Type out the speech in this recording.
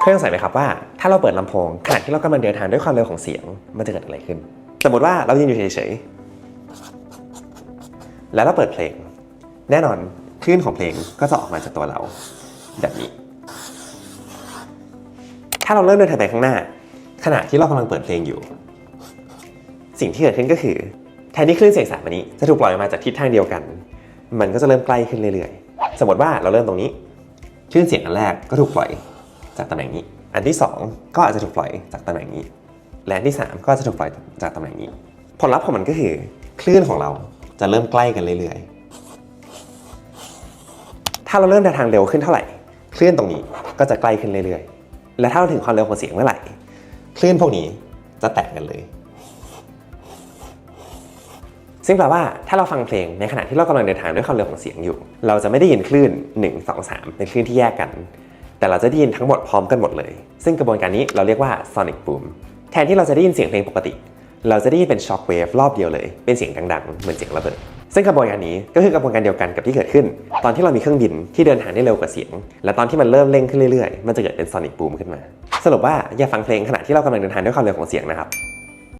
เคยสงสัยไหมครับว่าถ้าเราเปิดลำโพงขณะที่เรากำลังเดินทางด้วยความเร็วของเสียง มันจะเกิดอะไรขึ้น สมมติว่าเรายืนอยู่เฉยๆ แล้วเราเปิดเพลง แน่นอนคลื่นของเพลงก็จะออกมาจากตัวเรา แบบนี้ ถ้าเราเริ่มเดินทางไปข้างหน้า ขณะที่เรากำลังเปิดเพลงอยู่ สิ่งที่เกิดขึ้นก็คือแทนที่คลื่นเสียงสามอันนี้จะถูกปล่อยออกมาจากทิศทางเดียวกัน มันก็จะเริ่มใกล้ขึ้นเรื่อยๆ สมมติว่าเราเริ่มตรงนี้คลื่นเสียงอันแรกก็ถูกปล่อย จากตำแหน่งนี้ อันที่สองก็อาจจะถูกปล่อยจากตำแหน่งนี้ และอันที่สามก็จะถูกปล่อยจากตำแหน่งนี้ ผลลัพธ์ของมันก็คือคลื่นของเราจะเริ่มใกล้กันเรื่อยๆ ถ้าเราเริ่มเดินทางเร็วขึ้นเท่าไหร่ คลื่นตรงนี้ก็จะใกล้ขึ้นเรื่อยๆ และถ้าเราถึงความเร็วของเสียงเมื่อไหร่ คลื่นพวกนี้จะแตกกันเลย ซึ่งแปลว่าถ้าเราฟังเพลงในขณะที่เรากำลังเดินทางด้วยความเร็วของเสียงอยู่ เราจะไม่ได้ยินคลื่น 1 2 3 เป็นคลื่นที่แยกกัน แต่เราจะได้ยินทั้งหมดพร้อมกันหมดเลย ซึ่งกระบวนการนี้เราเรียกว่า sonic boom แทนที่เราจะได้ยินเสียงเพลงปกติ เราจะได้ยินเป็น shock wave รอบเดียวเลย เป็นเสียงดังๆ เหมือนเสียงระเบิด ซึ่งกระบวนการนี้ก็คือกระบวนการเดียวกันกับที่เกิดขึ้น ตอนที่เรามีเครื่องบินที่เดินทางได้เร็วกว่าเสียง และตอนที่มันเริ่มเร่งขึ้นเรื่อยๆ มันจะเกิดเป็น sonic boom ขึ้นมา สรุปว่าอย่าฟังเพลงขณะที่เรากำลังเดินทางด้วยความเร็วของเสียงนะครับ